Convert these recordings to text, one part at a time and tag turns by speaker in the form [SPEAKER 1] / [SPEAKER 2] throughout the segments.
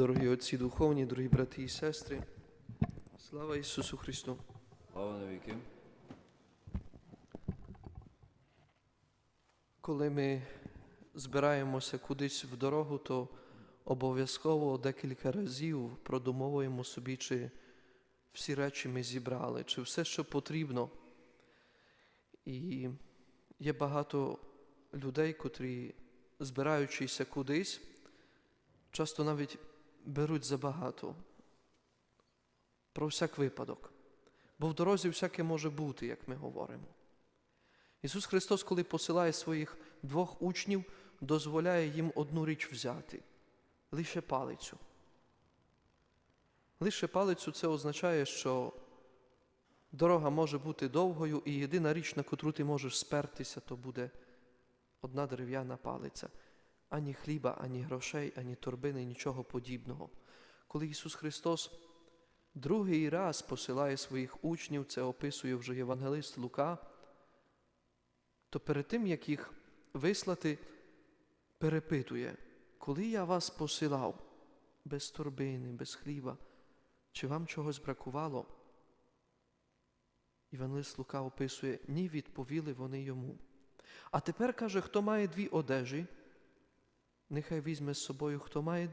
[SPEAKER 1] Дорогі отці духовні, дорогі брати і сестри, слава Ісусу Христу!
[SPEAKER 2] Слава навіки.
[SPEAKER 1] Коли ми збираємося кудись в дорогу, то обов'язково декілька разів продумовуємо собі, чи всі речі ми зібрали, чи все, що потрібно. І є багато людей, котрі, збираючися кудись, часто навіть беруть забагато. Про всяк випадок. Бо в дорозі всяке може бути, як ми говоримо. Ісус Христос, коли посилає своїх двох учнів, дозволяє їм одну річ взяти лише палицю. Лише палицю це означає, що дорога може бути довгою, і єдина річ, на котру ти можеш спертися, то буде одна дерев'яна палиця. Ані хліба, ані грошей, ані торбини, нічого подібного. Коли Ісус Христос другий раз посилає своїх учнів, це описує вже Євангелист Лука, то перед тим, як їх вислати, перепитує, коли я вас посилав без торбини, без хліба, чи вам чогось бракувало? Івангелист Лука описує, ні, відповіли вони йому. А тепер каже, хто має дві одежі, нехай візьме з собою, хто має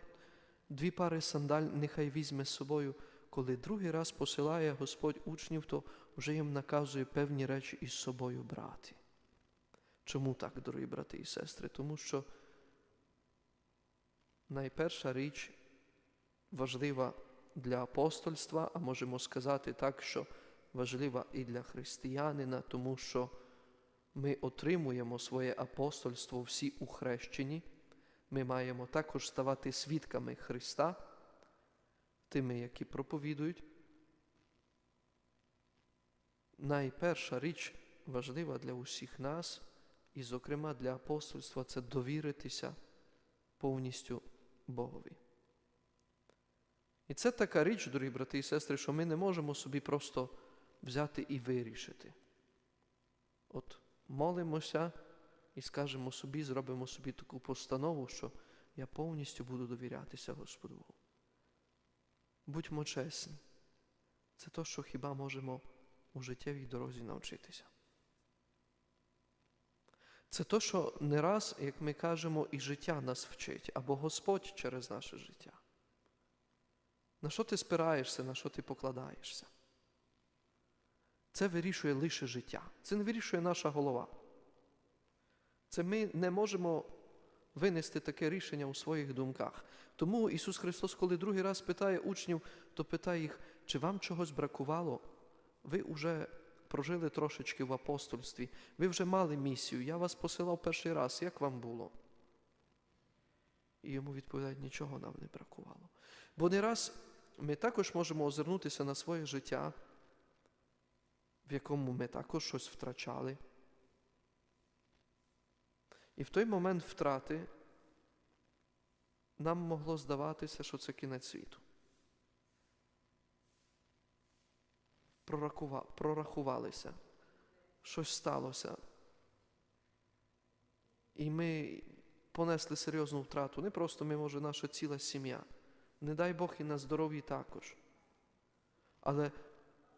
[SPEAKER 1] дві пари сандаль, нехай візьме з собою. Коли другий раз посилає Господь учнів, то вже їм наказує певні речі із собою брати. Чому так, дорогі брати і сестри? Тому що найперша річ важлива для апостольства, а можемо сказати так, що важлива і для християнина, тому що ми отримуємо своє апостольство всі у хрещенні. Ми маємо також ставати свідками Христа, тими, які проповідують. Найперша річ важлива для усіх нас, і, зокрема, для апостольства це довіритися повністю Богові. І це така річ, дорогі брати і сестри, що ми не можемо собі просто взяти і вирішити. От молимося і скажемо собі, зробимо собі таку постанову, що я повністю буду довірятися Господу. Будьмо чесні. Це то, що хіба можемо у життєвій дорозі навчитися. Це то, що не раз, як ми кажемо, і життя нас вчить, або Господь через наше життя. На що ти спираєшся, на що ти покладаєшся? Це вирішує лише життя. Це не вирішує наша голова. Це ми не можемо винести таке рішення у своїх думках. Тому Ісус Христос, коли другий раз питає учнів, то питає їх, чи вам чогось бракувало? Ви вже прожили трошечки в апостольстві, ви вже мали місію, я вас посилав перший раз, як вам було? І йому відповідають, нічого нам не бракувало. Бо не раз ми також можемо озирнутися на своє життя, в якому ми також щось втрачали. І в той момент втрати нам могло здаватися, що це кінець світу. Прорахувалися, щось сталося. І ми понесли серйозну втрату. Не просто ми, може, наша ціла сім'я. Не дай Бог і на здоров'ї також. Але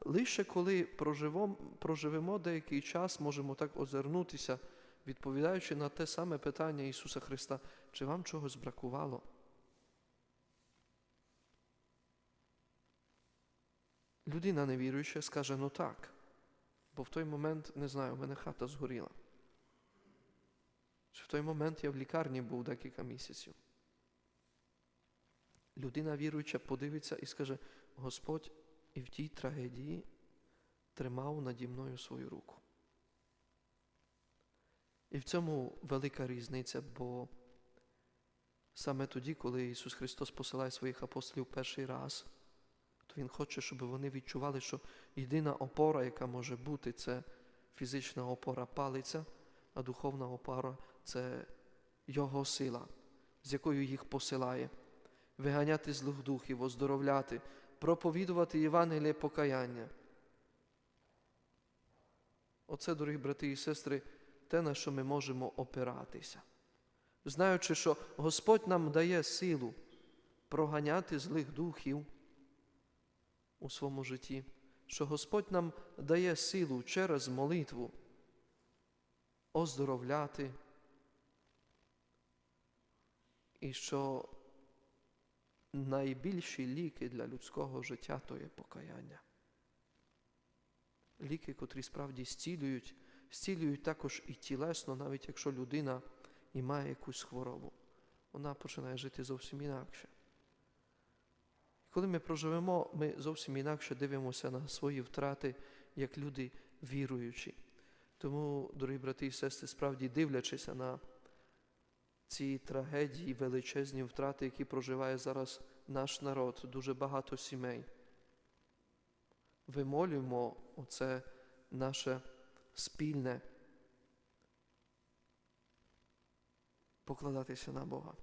[SPEAKER 1] лише коли проживемо, проживемо деякий час, можемо так озирнутися, відповідаючи на те саме питання Ісуса Христа, чи вам чогось бракувало? Людина невіруюча скаже, ну так, бо в той момент, не знаю, у мене хата згоріла. Чи в той момент я в лікарні був декілька місяців. Людина віруюча подивиться і скаже, Господь і в тій трагедії тримав наді мною свою руку. І в цьому велика різниця, бо саме тоді, коли Ісус Христос посилає своїх апостолів перший раз, то Він хоче, щоб вони відчували, що єдина опора, яка може бути, це фізична опора палиця, а духовна опора це Його сила, з якою їх посилає, виганяти злих духів, оздоровляти, проповідувати Євангеліє покаяння. Оце, дорогі брати і сестри, те, на що ми можемо опиратися. Знаючи, що Господь нам дає силу проганяти злих духів у своєму житті, що Господь нам дає силу через молитву оздоровляти, і що найбільші ліки для людського життя то є покаяння. Ліки, котрі справді зцілюють, зцілюють також і тілесно, навіть якщо людина і має якусь хворобу, вона починає жити зовсім інакше. Коли ми проживемо, ми зовсім інакше дивимося на свої втрати, як люди віруючі. Тому, дорогі брати і сестри, справді дивлячися на ці трагедії, величезні втрати, які проживає зараз наш народ, дуже багато сімей. Вимолюємо оце наше спільне покладатися на Бога.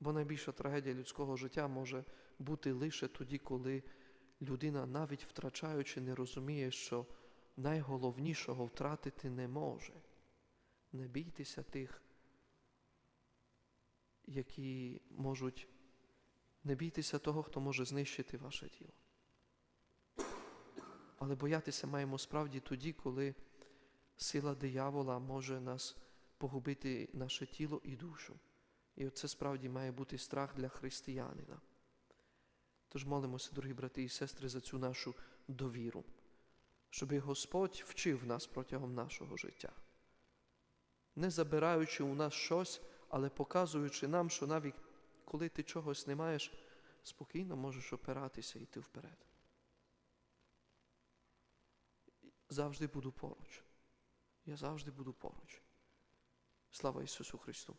[SPEAKER 1] Бо найбільша трагедія людського життя може бути лише тоді, коли людина, навіть втрачаючи, не розуміє, що найголовнішого втратити не може. Не бійтеся тих, які можуть, не бійтеся того, хто може знищити ваше тіло. Але боятися маємо справді тоді, коли сила диявола може нас погубити наше тіло і душу. І оце справді має бути страх для християнина. Тож молимося, дорогі брати і сестри, за цю нашу довіру, щоб Господь вчив нас протягом нашого життя, не забираючи у нас щось, але показуючи нам, що навіть коли ти чогось не маєш, спокійно можеш опиратися і йти вперед. Завжди буду поруч. Я завжди буду поруч. Слава Ісусу Христу!